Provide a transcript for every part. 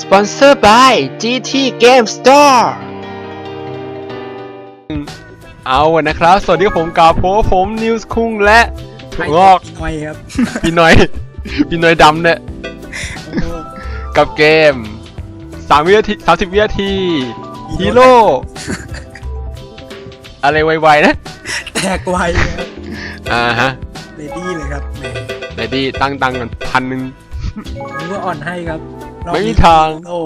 Sponsored by GT Game Store เอานะครับ สวัสดีครับผมกาโปผมนิวส์คุงและถั่วงอกหน่อยครับพี่น้อย พี่น้อยดำเนี่ย กับเกม3วินาที30วินาทีฮีโร่ อะไรไวๆนะ แตกไวครับอ่าฮะเลดี้เลยครับแหมไหนดีตั้งตังค์กันพันหนึ่งนึกว่าอ่อนให้ครับรอบ ไม่มีนี้ทาง โอ้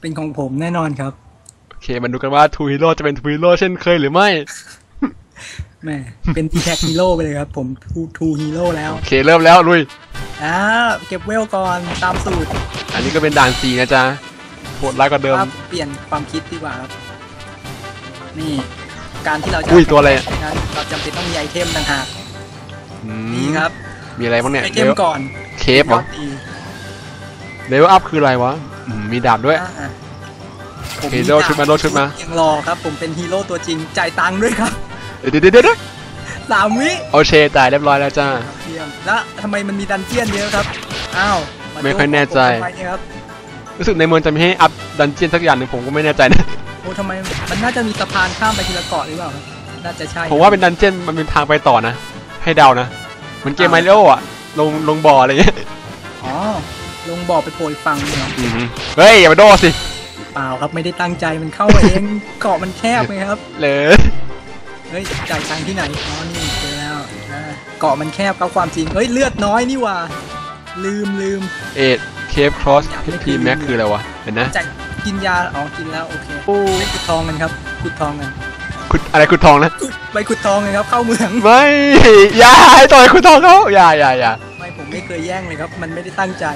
เป็นของผมแน่นอนครับ โอเค มาดูกันว่าทูฮีโร่จะเป็นทูฮีโร่เช่นเคยหรือไม่แหมเป็นทีแท็กฮีโร่ไปเลยครับ ผมทูทูฮีโร่แล้ว โอเค เริ่มแล้ว ลุยอ่าเก็บเวลก่อนตามสูตร อันนี้ก็เป็นด่านสีนะจ๊ะโหดร้ายกว่าเดิมครับเปลี่ยนความคิดดีกว่าครับ นี่ การที่เราจะอุ้ยตัวอะไรอะนั้นเราจำเป็นต้องมีไอเทมต่างหากอืมนี่ครับ มีอะไรบ้างเนี่ยไอเทมก่อน เคฟเหรอยอดดี เลเวลอัพคืออะไรวะอืมมีดาบด้วย อ่าผมฮีโร่ชุดมาโร่ชุดมา ยังรอครับ ผมเป็นฮีโร่ตัวจริง จ่ายตังค์ด้วยครับเดี๋ยวเดี๋ยวเดี๋ยวเดี๋ยวสามวิโอเคจ่ายเรียบร้อยแล้วจ้า เยี่ยมแล้วทำไมมันมีดันเจียนเยอะครับ อ้าวาไม่ค่อยแน่ใจทำไมเนี่ยครับรู้สึกในเมืองจะมีให้อัพดันเจียนสักอย่างหนึ่งผมก็ไม่แน่ใจนะ โอ้ทำไมมันน่าจะมีสะพานข้ามไปทีละเกาะหรือเปล่าครับน่าจะใช่ผมว่าเป็นดันเจียนมันเป็นทางไปต่อนะ ให้เดานะ เหมือนเกมไมโลอะ ลงลงบ่ออะไรเงี้ย อ๋อ ลงบ่อไปโปรยฟังเนี่ยเหรออือหือเฮ้ยอย่ามาโดดสิเปล่าครับไม่ได้ตั้งใจมันเข้ามาเองเกาะมันแคบไงครับเลยเฮ้ยจ่ายตังค์ที่ไหนอ๋อนี่เจอแล้วอ่าเกาะมันแคบครับความจริงเฮ้ยเลือดน้อยนี่หว่า ลืมลืมเอ็ดเคฟครอสพีแม็กคืออะไรวะเห็นนะจากกินยาอ๋อกินแล้วโอเคโอ้ไปขุดทองกันครับขุดทองกันขุดอะไรขุดทองนะ ขุดไปขุดทองกันครับเข้าเมืองไม่อย่าให้ต่อยขุดทองเขาอย่าอย่าอย่าไม่ผมไม่เคยแย่งเลยครับ มันไม่ได้ตั้งใจ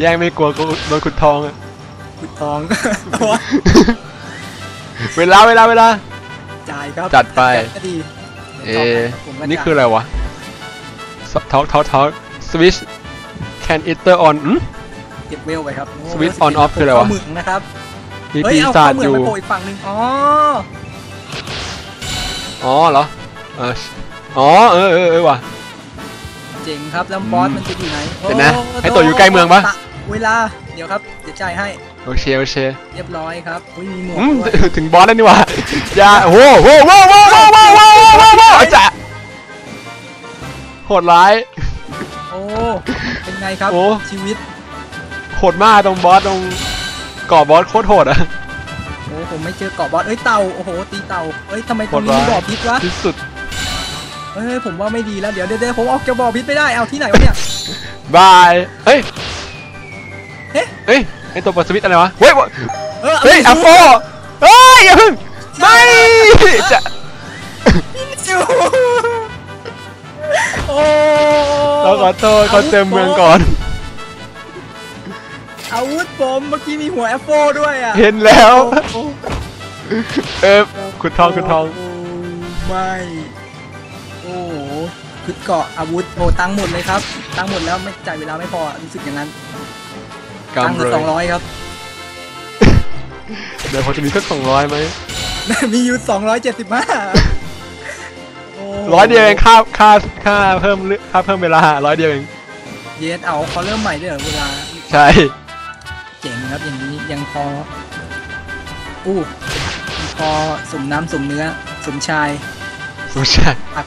แย่งไม่กลัวก็โดนขุดทองอะขุดทองเวลาเวลาเวลา จ่ายครับจัดไป ก็ดีเอผมก็นี่จ่ายคืออะไรวะทอ l ทอ l ทอสวิช can eater on อืม เก็บเวลไปครับ Switch on off คืออะไรวะ เข้าเมืองนะครับมีเฮ้ยปีเอาศาจเข้าเมือองยู่ไปโผล่อีกฝั่งหนึ่งอ๋ออ๋อเหรอเอออ๋อเออเออเออว่ะ เจ๋งครับแล้วบอสมันจะอยู่ไหนเดี๋ยวนะโอ้ให้ตัวอยู่ใกล้เมืองปะ เวลา เดี๋ยวครับ เดี๋ยวจให้ โอเคโอเคเรียบร้อยครับ อุ้ยมีหมวกถึงบอสแล้วนี่ว่ายาโอ้โหโอ้โหโอ้โหโอ้โหโอ้โหโอ้โหจหโหดร้หยโอ้หป็นหงหรับ โอ้ ชีวิหโหดหาหตหงหอหตหงก่หบหสโหตหโหดหะโอ้หมหม่เหอหกหะหอสเอ้ยเต่า โอ้โห ตีเต่าเอ้ยทำไมตรงนี้มีโหดร้าย บ่อพิษวะที่สุดเอ้ยผมว่าไม่ดีแล้ว เดี๋ยวเดี๋ยวเดี๋ยวผมออกจากบ่อพิษไม่ได้ เอาที่ไหนวะเนี่ย บายเฮ้ย เอ๊ะเฮ้ยไอตัวเปิดสวิตช์อะไรวะ เฮ้ยเออเฮ้ยอัฟโฟเฮ้ยอย่าเพิ่งไม่จะจิวโอ้เราขอโทษเขาเต็มเมืองก่อน อาวุธผมเมื่อกี้มีหัวแอปโฟด้วยอะเห็นแล้วโอ้เออขุดทองขุดทอง โไม่โอ้โหคือเกาะอาวุธโอ้ตังค์หมดเลยครับ ตังค์หมดแล้วไม่จ่ายเวลาไม่พอรู้สึกอย่างนั้นตังค์ กำเหลืเลอสองร้อยครับ เดี๋ยวพอจะมีสักสองร้อยไหม มีอยู่สองร้อยเจ็ดสิบห้าร้อยเดียวเองค่าค่าค่าเพิ่มเลืค่าเพิ่มเวลาร้อยเดียวเอง เยสเอาเขาเริ่มใหม่ด้วยเหรอเวลา ใช่ เจ๋งครับอย่างนี้ยังพอ อู้ยังพอสมน้ำสมเนื้อสมชายสมชายอัด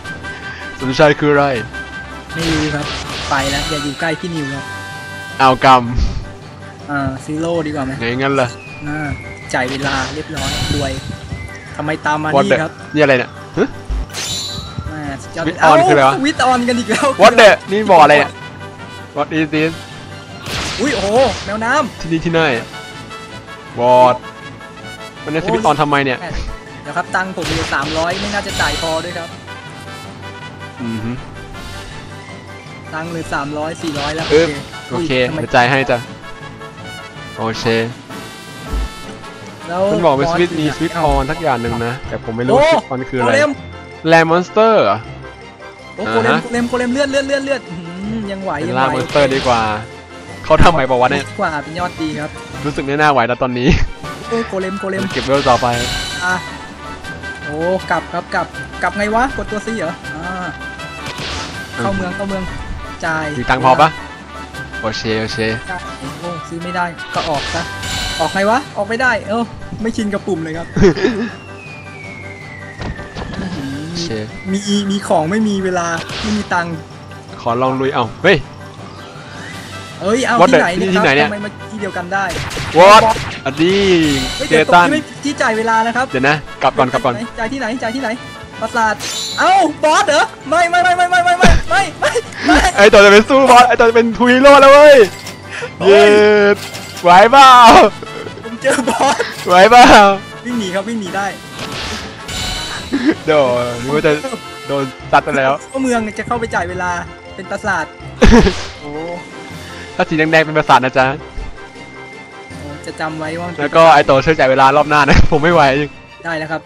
สมชายคืออะไร ไม่รู้ครับ ไปแล้วอย่าอยู่ใกล้พี่นิวครับเอาก อ่าซีโร่ดีกว่าไหมำไงงั้นล่ะอ่าจ่ายเวลาเรียบร้อยรวยทำไมตามมา What นี่ the ครับนี่อะไรเนี่ยฮะอ่าสุดยอด Switch on คืออะไรวะสวิตออนกันอีกแล้ว What the นี่บ่ออะไรเนี่ย What is this อุ้ยโอ้โหแมวน้ที่นี่ที่ไหนวอดมันเนี่ยสวิตช์ออนทำไมเนี่ยำแหม่เดี๋ยวครับตังค์ผมอยู่สามร้อยไม่น่าจะจ่ายพอด้วยครับอือฮึตังค์เหลือสามร้อยสี่ร้อยแล้วเออโอเคทำไมเดี๋ยวจ่ายให้จ้ะ โอเคแล้วมันบอกเป็นสวิตช์บมียู่สวิตช์ออนทักอย่างหนึ่งนะ แต่ผมไม่รู้โอ้สวิตช์ออนคืออะไรโกเลมแลมมอนสเตอร์เหรอโอ้โกเลมอ่าฮะโกเลมโกเลมเลือดเลือดเลือดเลือดอื้อหือยังไหวเป็นยังล่าไหวมอนสเตอร์ดีกว่า เขาทำไมบอกว่าวะเนี่ยดีกว่าเป็นยอดดีครับ รู้สึกไม่น่าไหวแล้วตอนนี้โอ้โกเลมโกเลมเก็บเวลต่อไปอะโอ้กลับครับกลับกลับไงวะกดตัวซีเหรออ่าเข้าเมืองเข้าเมืองจ่ายมีตังค์พอปะโอเคโอเคจ่ายโอ้ ซื้อไม่ได้ก็ออกซะออกไงวะ ออกไม่ได้ เออไม่ชินกับปุ่มเลยครับอื้อหือโอเคมีมีมีของไม่มีเวลาไม่มีตังค์ขอลองลุยเอาเฮ้ย เอ้ยเอา What ที่ the- ไหนเนี่ยที่ครับไหนเนี่ย ทำไมมาที่เดียวกันได้วอตอันนี้เฮ้ยเจเดี๋ยวตรงตันนี้ไม่ที่จ่ายเวลานะครับเดี๋ยวนะ กลับก่อนกลับก่อน จ่ายที่ไหนจ่ายที่ไหนปราสาทเอ้าบอสเหรอไม่ไม่ไม่ไม่ไม่ไม่ไม่ไม่ไม่ไม่ไอตัวจะเป็นสู้บอสไอตัวจะเป็นทูฮีโร่แล้วเว้ยโอ้เย็ยดไหวเปล่าผมเจอบอสไหวเปล่าวิ่งหนีครับวิ่งหนีได้โดนนึกว่าจะโดนตัดไปแล้วก็เมืองจะเข้าไปจ่ายเวลาเป็นปราสาทโอ้ถ้าสีแดงๆเป็นประสาทนะจ๊ะโอ้จะจำไว้ว่ามันเป็นแล้วก็ไอตัวช่วยจ่ายเวลารอบหน้านะผมไม่ไหวจริงได้แล้วครับ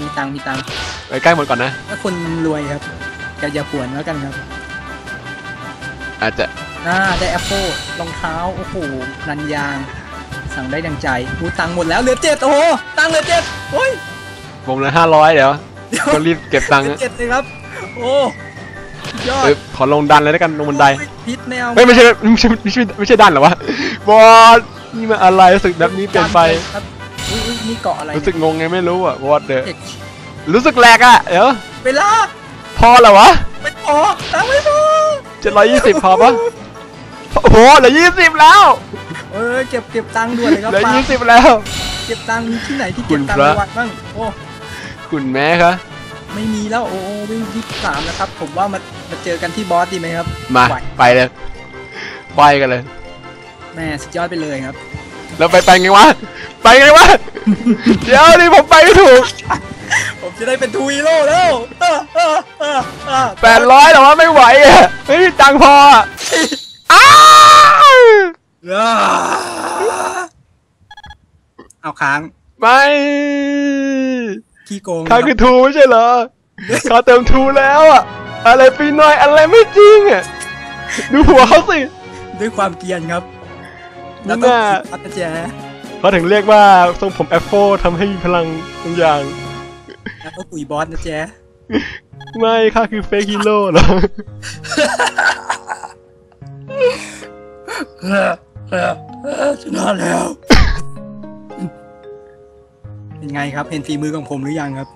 มีตังค์มีตังค์ไปใกล้หมดก่อนนะถ้าคนรวยครับอย่าอย่าป่วนแล้วกันครับ อาจจะ น่าได้แอปเปิลรองเท้า โอ้โห นันยาง สั่งได้ดังใจหูตังค์หมดแล้วเหลือเจ็ดโอ้โห ตังค์เหลือเจ็ดโอ้ยวงละห้าร้อยเดี๋ยวเดี๋ยวก็รีบเก็บตังค์เหลือเจ็ดเลยครับ โอ้สุดยอดเอ้ยขอลงดันเลยแล้วกันลงบันไดโอ้ยพิษแนวเฮ้ยไม่ใช่ไม่ใช่ไม่ใช่ไม่ใช่ดันเหรอวะบอสนี่มันอะไรรู้สึกแบบนี้เปลี่ยนไปครับอุ้ยอุ้ยนี่เกาะอะไรรู้สึกงงไงไม่รู้อะวอดเดอเด็กรู้สึกแหลกอะเดี๋ยวเวลาพอแล้ววะไม่พอตังค์ไม่พอเจ็ดร้อยยี่สิบพอปะ โอ้โหเหลือยี่สิบแล้วเออเก็บเก็บตังค์ด่วนเลยครับเหลือปายี่สิบแล้ว เก็บตังค์มีที่ไหนที่คุเก็บณตังพค์ระในวัดบ้างโอ้คุณแม่คะไม่มีแล้วโอ้โอ้วิ่งยี่สิบสามแล้วครับ ผมว่ามามาเจอกันที่บอสดีไหมครับมาไหวไปเลยไปกันเลย แม่สุดยอดไปเลยครับ แล้วไปไปไงวะไปไงวะ เดี๋ยวนี่ผมไปไม่ถูกผมจะได้เป็นทูฮีโร่แล้วเออเออเออเออแปดร้อยแต่ว่าไม่ไหวอะไม่มีตังค์พออะ อ้าวอ่าเอาค้าง ไม่ขี้โกงค่านะคือทูไม่ใช่เหรอค่าเติมทูแล้วอะ อะไรปีน้อยอะไรไม่จริงอะ ดูหัวเขาสิ ด้วยความเกรียนครับนี่แล้วต้องน่าอัตแจเขาถึงเรียกว่าทรงผมแอปโฟทำให้มีพลังบางอย่าง แล้วก็ตุ๋ยบอสนะแจ๊ไม่ข้าคือเฟกฮีโร่เหรอ ชนะแล้ว เป็นไงครับ เห็นฝีมือของผมหรือยังครับ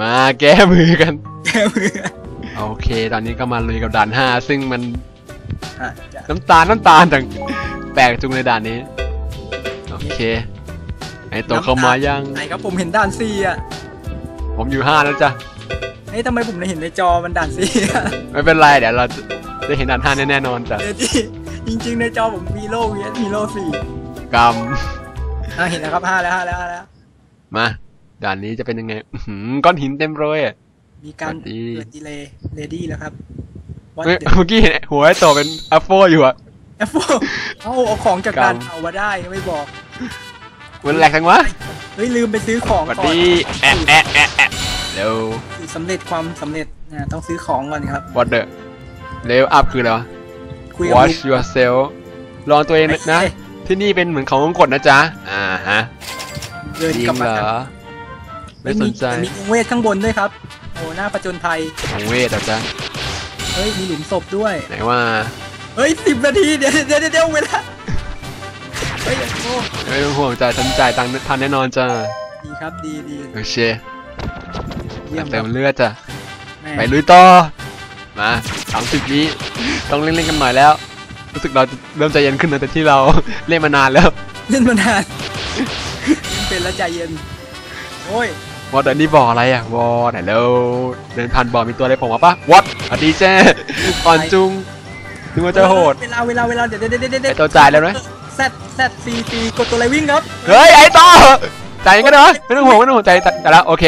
มาแก้มือกัน แก้มือโอเค ตอนนี้ก็มาลุยกับด่านห้าซึ่งมัน อะจะน้ำตาลน้ำตาลจังแปลกจุงในด่านนี้ โอเค ไอตัวเข้ามายัง ไหนครับผมเห็นด่านซีอะ ผมอยู่ห้าแล้วจ้ะเฮ้ยทำไมผมเห็นในจอมันด่านซีอะ ไม่เป็นไรเดี๋ยวเรา ได้เห็นด่านห้าแน่ๆนอนจ้ะเดี๋ยวดิจริง ๆ ในจอผมมีโลเวียสมีโลสี่กรรมอะเห็นแล้วครับห้าแล้วห้าแล้วห้าแล้ว มา ด่านนี้จะเป็นยังไงอื้อหือก้อนหินเต็มเลยอะ มีการสวัสดีเปิดดีเลย์เลดี้แล้วครับวัดเฮ้ยเมื่อกี้เห็นหัวไอตัวเป็นอัฟโฟอยู่อะแอฟโฟเอาเอาของจากกรรด่ามนเอามาได้ไม่บอก มันแหลกจังวะเฮ้ยลืมไปซื้อของสวัสก่อนดีแอะแอะแอะแอะเร็วสำเร็จความสำเร็จนะต้องซื้อของก่อนครับ what the เลว อัพคืออะไรวะ คุยกับ watch yourself ลองตัวเองนะเอ้ยที่นี่เป็นเหมือนของมงกฎนะจ๊ะ อ่าฮะเดินจริกลับงมาเหรอ ไม่สนใจมีมีวงเวทข้างบนด้วยครับ โอ้หน้าประจนภัยของเวทเหรอจ๊ะ เฮ้ย มีหลุมศพด้วย ไหนว่าเฮ้ยสิบนาทีเดี๋ยวเดี๋ยวเดี๋ยวเดี๋ยวเวลาเฮ้ยโอ้ไม่ต้องห่วงจ่ายฉันจ่ายตังค์ทันแน่นอนจ้ะดีครับดีดีโอเคเยี่ยมคเติรับมเลือดจ้ะ แม่ไปลุยต่อ มา สามสิบวิต้องเล่นๆกันหน่อยแล้ว รู้สึกเราจะเริ่มใจเย็นขึ้นนะแต่ที่เราเล่นมานานแล้ว เล่นมานานเล่นเป็นแล้วใจเย็น โอ้ยวอดอันนี้บ่ออะไรอะวอดไหนแล้วเดินผ่านบ่อมีตัวอะไรผมมาปะวอดอดีเจ้ก่อนจุงนึกว่าจะโหด เวลาเวลาเวลาเดี๋ยวเดี๋ยวเดี๋ยวเดี๋ยวไอ้ตัวจ่ายแล้วไหมแซดแซดซีซีกดตัวอะไรวิ่งครับ เฮ้ยไอ้ต่อจ่ายกันเหรอไม่ต้องห่วงไม่ต้องห่วงใจแต่ละโอเค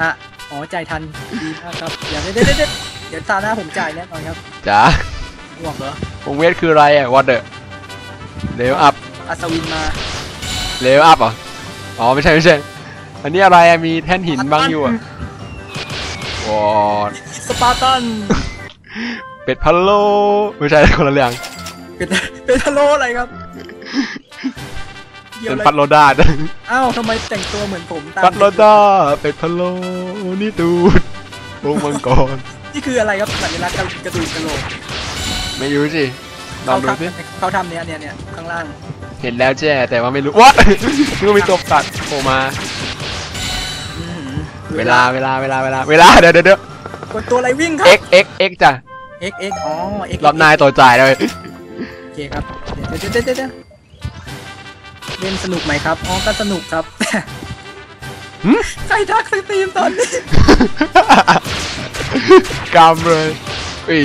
อะ อ๋อจ่ายทันดีมากครับเดี๋ยวเดี๋ยวเดี๋ยวเดี๋ยวเดี๋ยวตาหน้าผมจ่ายแน่นอนครับจ้าห่วงเหรอวงเวทคืออะไรอะวอดเดอร์เลวอัพอัศวินมาเลวอัพเหรออ๋อไม่ใช่ไม่ใช่อันนี้อะไรอะมีแท่นหินบังอยู่อะวอดสปาร์ตันเป็ดพะโลไม่ใช่คนละเรื่องเป็นเป็นทะโลอะไรครับเกี่ยวเป็นอะไรปัดโลดาอ้าวทำไมแต่งตัวเหมือนผมตามปัดโลดาเป็ดพะโลนี่ตูดวงมังกร นี่คืออะไรครับสัญลักษณ์กระดูกกระโหลกไม่รู้สิลองดูสิเขาทำเนี่ยเนี่ยเนี่ยข้างล่าง เห็นแล้วแจ้แต่ว่าไม่รู้วะนึกว่ามีตัวตัดโผล่มาอื้อหือเวลาเวลาเวลาเวลาเวลาเดี๋ยวเดี๋ยวเดี๋ยวกดตัวอะไรวิ่งครับ x x x จ้ะ x x อ๋อ x รอบนายตัวจ่ายเลยโอเคครับเดี๋ยวเดี๋ยวเดี๋ยวเดี๋ยวเล่นสนุกไหมครับ อ๋อ ก็สนุกครับหึใครทักสตรีมตอนนี้ กำเลยอุ้ย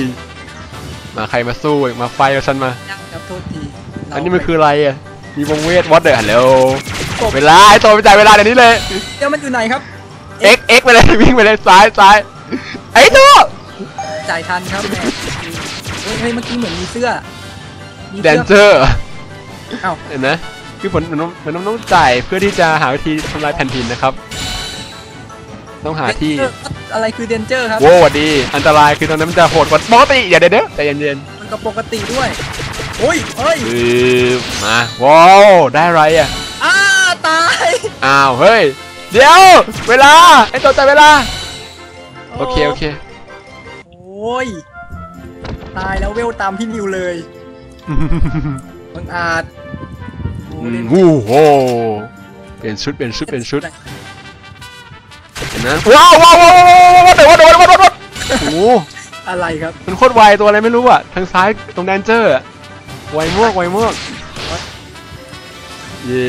มาใครมาสู้อีกมาไฟกับฉันมา ยังครับโทษทีเราอันนี้มันคืออะไรอะ มีวงเวทวอตเดอร์ฮัลโหลกบเวลาไอ้ตัวไปจ่ายเวลาเดี๋ยวนี้เลย เดี๋ยวมันอยู่ไหนครับ x x ไปเลยวิ่งไปเลยซ้ายซ้ายไอ้ตัวจ่ายทันครับแหมเฮ้ยเฮ้ยเมื่อกี้เหมือนมีเสื้อมีแดเสื้นอเจอร์เอ้าเห็นไหมคือผมมันต้องมันต้องต้องจ่ายเพื่อที่จะหาวิธีทำลายแผ่นดินนะครับ ต้องหาที่เดนเจอร์ อะไรคือเดนเจอร์ครับโว้สวัสดี อันตรายคือตรงนั้นมันจะโหดกว่าปกติอย่าเดี๋ยวเดี๋ยวใจเย็นมันก็ปกติด้วยโอ้ยเฮ้ยๆคือมาว้าวได้อะไรอะ อ้าตายอ้าวเฮ้ย เดี๋ยว เวลาไอ้ตัวจ่ายเวลา โอเคโอเคโอ้ยตายแล้วเวลตามพี่นิวเลยบังอาจโอ้อืเล่มนวู้โหเปลี่ยนชุดเปลี่ยนชุดเปลี่ยนชุด เห็นไหมว้าวว้าวว้าวว้าวเดี๋ยวเดี๋ยวเดี๋ยวเดี๋ยวเดี๋ยวโอ้โหอะไรครับมันโคตรไวตัวอะไรไม่รู้อะทางซ้ายตรงแดนเจอร์อะไวมากไวมากเย็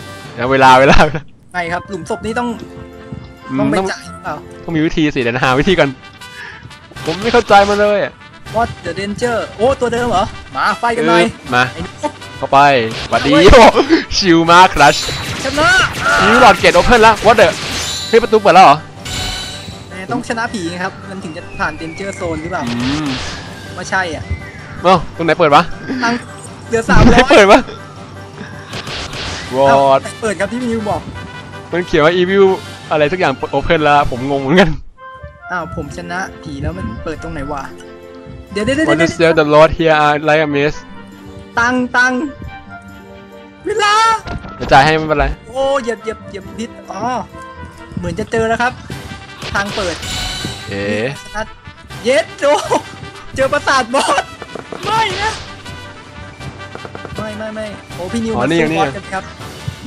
ดแล้วเวลาเวลาเวลาไงครับ หลุมศพนี้ต้องอืมต้องไปต้องจ่ายหรือเปล่าต้องมีวิธีสิเดี๋ยวหาวิธีกันผมไม่เข้าใจมันเลยอะ What the danger โอ้ตัวเดิมเหรอ มาไฟกันหน่อยเออมาไอ้นุ๊กเข้าไปหวัดดีเอาไว้โอ้ชิวมากครัชชนะ ชิวหลอดเกตโอเพ่นแล้ววอเดอร์เฮ้ยประตูเปิดแล้วเหรอแต่ต้องชนะผีไงครับ มันถึงจะผ่าน danger zone หรือเปล่าอืมว่าใช่อะเอ้าตรงไหนเปิดวะตังค์เหลือสามตรงไหนร้อยเปิดวะวอดเปิดครับที่พี่นิวบอก มันเขียนว่า evil อะไรสักอย่างโอเพ่นแล้วผมงงเหมือนกัน อ้าวผมชนะผีแล้วมันเปิดตรงไหนวะ เดี๋ยวเดี๋ยวเดี๋ยว What เดี๋ to ยว save the Lord here are like a miss ตังค์ตังค์เวลาจะจ่ายให้ไม่เป็นไร โอ้เหยียบเหยียบเหยียบพิษอ๋อ เหมือนจะเจอแล้วครับ ทางเปิดเอ๊ะนัดเย็ดโจเจอประสาทบอสไม่นะไม่ไม่ไม่โอ้พี่นิวอ๋อมานี่สู้นี่ บอสกันครับ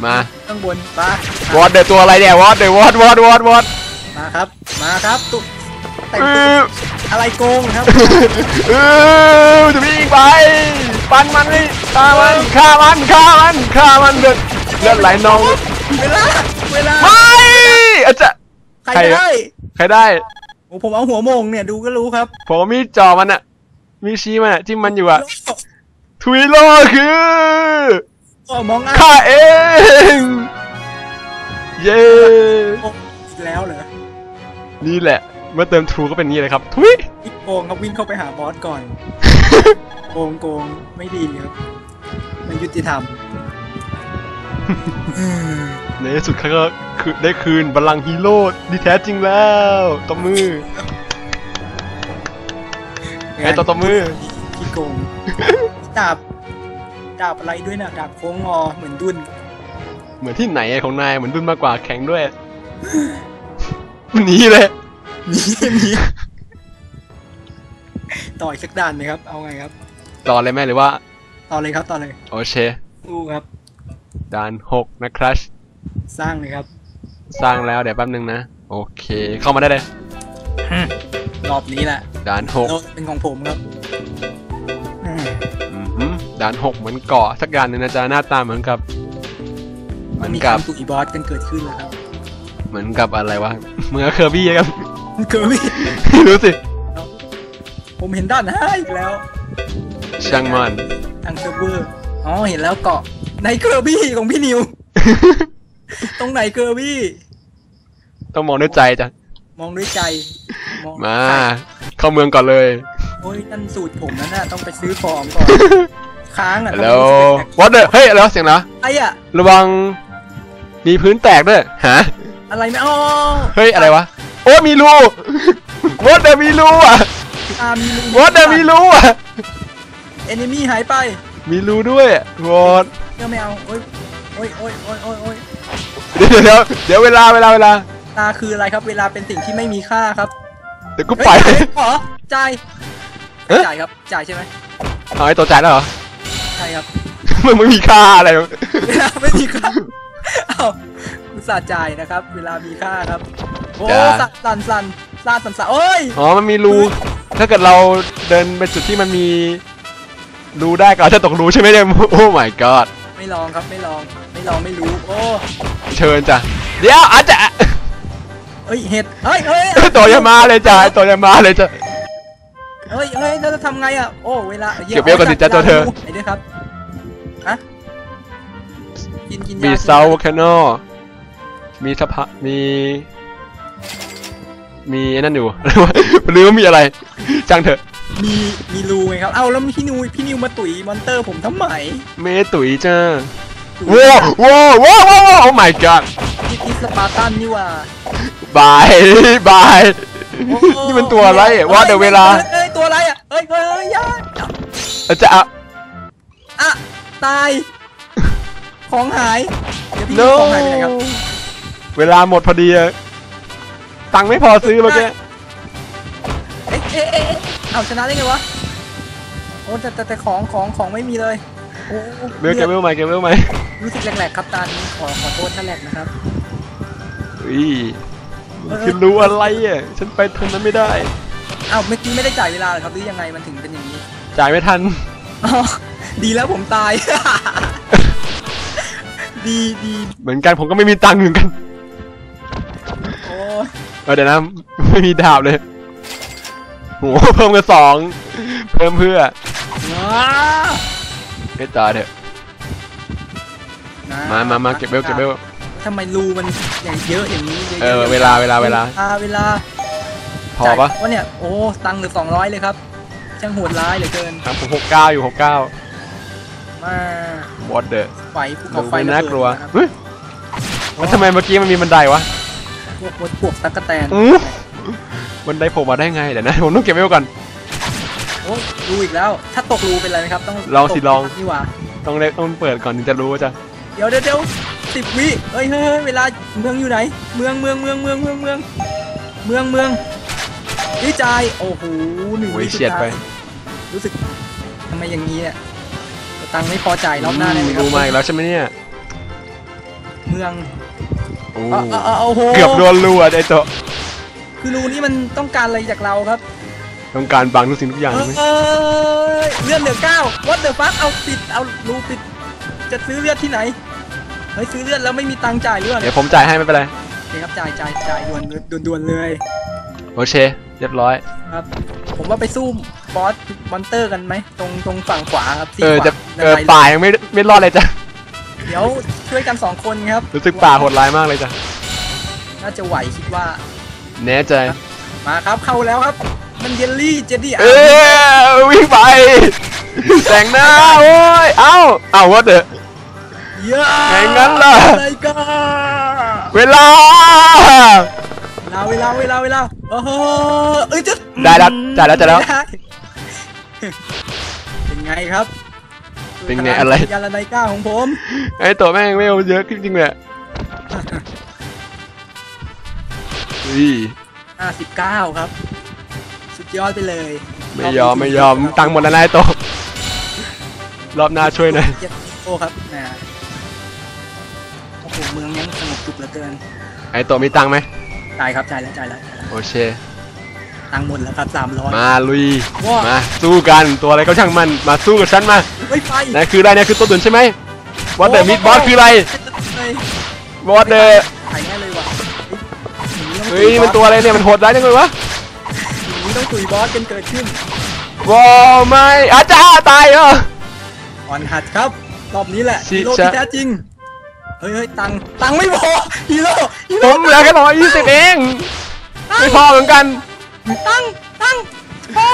มาข้างบนมาวอดเดอตัวอะไรเนี่ยวอดเดอวอดวอดวอดวอดมาครับ มาครับตุ๊แต่งเอตัวออะไรโกงครับ เออจะวิ่งไปปันมันเลยฆ่ามันฆ่ามันฆ่ามันฆ่ามันเลือดเลือดไหลนองเวลาเวลาไม่ อาจจะใครใครได้ใครได้โอ้ผมเอาหัวโมงเนี่ยดูก็รู้ครับ ผมมีจอมันอะมีชี้มันอะจิ้มมันอยู่อะทวิโลคือโอ้มองอะข้าเอง เย้แล้วเหรอนี่แหละ เมื่อเติมทรูก็เป็นอย่างนี้เลยครับทุยพี่โกงครับวิ่งเข้าไปหาบอสก่อนโกงโกงไม่ดีครับไม่ยุติธรรม ในที่สุดเขาก็คือได้คืนบัลลังก์ฮีโร่ที่แท้จริงแล้วตบมือไงต่อตบมือพี่โกงดาบดาบอะไรด้วยนะดาบโค้งงอเหมือนดุนเหมือนที่ไหนอะของนายเหมือนดุนมากกว่าแข็งด้วยหนีเลยนี่นี่ต่ออีกสักด่านไหมครับ เอาไงครับ ต่อเลยแม่หรือว่า ต่อเลยครับต่อเลย โอเคอู้ครับ ด่านหกนะครัชสร้างเลยครับ สร้างแล้วเดี๋ยวแป๊บนึงนะ โอเค เข้ามาได้เลย รอบนี้แหละด่านหกเป็นของผมครับอืมอือหือด่านหกเหมือนเกาะสักอย่างหนึ่งนะจ๊ะหน้าตาเหมือนกับ เหมือนมีกับ คำตุยบอสกันเกิดขึ้นแล้วครับเหมือนกับอะไรวะเหมือนกับเคอร์บี้กันเกิดพี่รู้สิผมเห็นด้านหน้าอีกแล้วช่างมัน ทางเซิร์ฟเวอร์อ๋อเห็นแล้วเกาะ ในเกอร์บี้ของพี่นิว ตรงไหนเกอร์บี้ ต้องมองด้วยใจจ้ะมองด้วยใจมองมา เข้าเมืองก่อนเลย โอ้ยนั่นสูตรผมนั่นน่ะต้องไปซื้อของก่อน ค้างอะแล้ว what the เฮ้ยแล้วเสียงนะไอ้อะระวัง มีพื้นแตกด้วยฮะอะไรไม่อ๋อเฮ้ย อะไรวะ โอ้มีรู what the มีรูอะอ่ามีรู what the มีรูอะเอนิมี่หายไป มีรูด้วย what เดี๋ยวไม่เอาโอ้ยโอ้ยโอ้ยโอ้ยโอ้ยโอ้ยเดี๋ยวเดี๋ยวเดี๋ยวเวลาเวลาเวลาตาคืออะไรครับ เวลาเป็นสิ่งที่ไม่มีค่าครับเดี๋ยวกูเฮ้ยไปขอจ่ายเอ๊ะ จ่ายครับจ่ายใช่ไหมเอาไอ้ตัวจ่ายแล้วเหรอ ใช่ครับ มึงไม่มีค่าอะไรวะเวลาไม่มีค่าเอ้าอุตส่าห์จ่ายนะครับ เวลามีค่าครับ โอ้สั่นสั่นสั่นสั่นสั่นสั่นโอ้ย อ๋อ มันมีรู ถ้าเกิดเราเดินไปจุดที่มันมี รูได้ก็อาจจะตกรูใช่ไหมเนี่ยโอ้ my god ไม่ลองครับไม่ลองไม่ลองไม่รู้โอ้เชิญจ้ะเดี๋ยวอาจจะเฮ้ยเห็ดเฮ้ยเฮ้ยตัวอยามาเลยจ้ะตัวอยามาเลยจ้ะเฮ้ยเฮ้ยเราจะทำไงอะโอ้เวลาเก็บเวลก่อนสิจ๊ะตัวเธอไอ้ด้วยครับฮะกินกินยามีกินเซาแคนโนมีสะพะมีมีไอ้นั่นอยู่อะไรวะหรือว่ามีอะไรจังเถอะ มีมีรูไงครับ เอ้าแล้วพี่นิวพี่นิวมาตุ๋ยมอนเตอร์ผมทำไมเมตุ๋ยจ้าตุ๋ยว้าวว้าวว้าวว้าวโอ้ my god นี่คิดสปาร์ตันนี่หว่า บายบาย โอ้นี่มันตัวอะไรว่าเดี๋ยวเวลา เอ้ยตัวอะไรอะเอ้ยเอ้ยเอ้ยอยาอาจจะอะ อะตาย ของหายเดี๋ยวพี่ no ของหายไปไหนครับเวลาหมดพอดีอะตังค์ไม่พอซื้อเมื่อกี้ เอ๊ะเอ๊ะเอ๊ะเอ๊ะ เอาชนะได้ไงวะ โอ้แต่แต่แต่ของของของไม่มีเลยโอ้เบลเก็บเบลใหม่เก็บเบลใหม่รู้สึกแหลกๆครับตานี้ขอขอโทษท่านแหลกนะครับอุ้ยคือรู้อะไรอะฉันไปทางนั้นไม่ได้อ้าวเมื่อกี้ไม่ได้จ่ายเวลาเหรอครับหรือยังไงมันถึงเป็นอย่างนี้ จ่ายไม่ทันอ๋อดีแล้วผมตาย ดีดีเหมือนกันผมก็ไม่มีตังค์เหมือนกันโอ้เออเดี๋ยวนะไม่มีดาบเลย โหเพิ่มกันสองเพิ่มเพื่อว้าไม่ต่อเถอะนะมามามาเก็บเบลเก็บเบลทำไมรูมันอย่างเยอะอย่างนี้ยะๆเออเวลาเวลาเวลาอ่เวลาพอปะจ่ายว่าเนี่ยโอ้ตังค์เหลือสองร้อยเลยครับช่างโหดร้ายเหลือเกินครับผมหกเก้าอยู่หกเก้ามาบอสเดอร์ไฟภูดูเขาไฟเป็นระน่าเบิดกลัวนะครับเฮ้ยแล้วทำไมเมื่อกี้มันมีบันไดวะพวกพวกพวกตั๊กแตน อู้บันไดโผล่มาได้ไงเดี๋ยวนะผมต้องเก็บไว้ก่อน โอ้รูอีกแล้ว ถ้าตกรูเป็นไรไหมครับ ต้องลองสิตกลอง นี่หว่า ต้องเล็กต้องเปิดก่อนถึงจะรู้ว่าจะเดี๋ยวเดี๋ยวเดี๋ยวสิบวิเฮ้ยเฮ้ยเฮ้ยเวลาเมืองอยู่ไหน เมืองเมืองเมืองเมืองเมืองเมืองเมืองเมืองวิจัยโอ้โหหนึ่งโอ้ยวิสุเฉียดไปท้ายรู้สึกทำไมอย่างนี้เนี่ยตังค์ไม่พอจ่ายรอบหน้าเลยไหมครับรู้มาอีกแล้วใช่ไหมเนี่ยเมืองโอ้เอาเอาเอาโอ้โห เกือบโดนรูอะไอ้ตัว คือรูนี้มันต้องการอะไรจากเราครับ ต้องการบังทุกสิ่งทุกอย่างเอใช่ไหมอเลือดเหลือเก้า what the fuck เอาปิดเอารูปิด จะซื้อเลือดที่ไหนเฮ้ยซื้อเลือดแล้วไม่มีตังค์จ่ายเลือดเดี๋ยวผมจ่ายให้ไม่เป็นไรโอเคครับจ่ายจ่ายจ่ายด่วนด่วนด่วนเลยโอเคเรียบร้อยครับ ผมว่าไปสู้บอสมอนเตอร์กันไหมตรงตรงฝั่งขวาครับซีเออขวาจะในเออไลน์ป่ายังไม่ไม่รอดเลยจ้ะเดี๋ยวช่วยกันสองคนครับรู้สึกป่าโหดร้ายมากเลยจ้ะน่าจะไหวคิดว่า แน่ใจ มาครับเข้าแล้วครับ มันเยลลี่เจดดี้เออวิ่งไป แต่งหน้าโอ้ย เอ้า เอ้าว่าเดอะ เยอะไงงั้นล่ะอะไรกันเวลา เวลาเวลาเวลาเวลาโอ้โหเอ้ยจะได้แล้วจ่ายแล้วจ่ายแล้วม่ได้เป็นไงครับเป็นไงอะไร ยาลาไนก้าของผม ไอ้ตัวแม่งไม่เอาเยอะจริงๆเลย อุ้ย59ครับ สุดยอดไปเลยไม่ยอมไม่ยอมตังค์หมดแล้วนายโตะรอบหน้าช่วยหน่อยเจ็ดโอ้ครับนะโอ้โหเมืองยังสงบสุขเหลือเกินไอ้โตะมีตังค์ไหมจ่ายครับจ่ายแล้วจ่ายแล้วโอเค ตังค์หมดแล้วครับ300มาลุย ว้ามาสู้กันตัวอะไรก็ช่างมัน มาสู้กับฉันมาไม่ไฟนายคืออะไรนายคือตัวตุ่นใช่ไหมวอเตอร์มิดบอสคืออะไรเฮ้ยวอเตอร์ เฮ้ยนี่มันตัวอะไรเนี่ยมันโหดร้ายจังเลยวะหนีต้องตุยบอสกันเกิดขึ้นว้าวไม่อาจารย์ตายเหรออ่อนหัดครับรอบนี้แหละชิฮีโร่ชะที่แท้จริงเฮ้ยเฮ้ยตังค์ตังค์ไม่พอฮีโร่ฮีผโร่มเหลือแค่ร้อยยี่สิบเองไม่พอเหมือนกันตังค์ตังค์พอ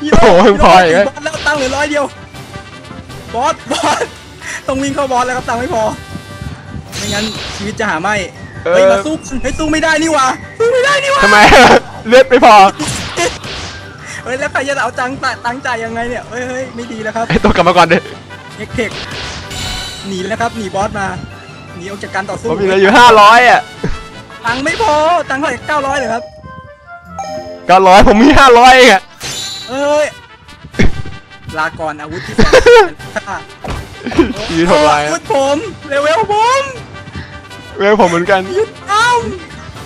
ฮีโอ้โร่โหยังพออีกฮีเหรอโร่บอสแล้วตังค์เหลือร้อยเดียวบอสบอสต้องวิ่งเข้าบอสแล้วครับตังค์ไม่พอไม่งั้นชีวิตจะหาไม่เอเฮ้ยอมาสู้เฮ้ยสู้ไม่ได้นี่หว่าสู้ไม่ได้นี่หว่าทำไม เลือดไม่พอเฮ้ยแล้วใครจะเอาตังค์ตัตังค์จ่ายยังไงเนี่ยเฮ้ยเฮ้ยไม่ดีแล้วครับไอ้ตัวกลับมาก่อนดิเอ็กเทคหนีแล้วครับหนีบอสมาหนีออกจากการต่อสู้ผมมีเหลืออยู่ห้าร้อยอะตังค์ไม่พอตังค์เท่าไหร่เก้าร้อยเลยครับเก้าร้อยผมมีห้าร้อยเองอะเอ้ยลาก่อนอาวุธที่แสนค่าชีวิตโหดร้ายอาวุธผมเลเวลผมเวลผมเหมือนกันยึดเอา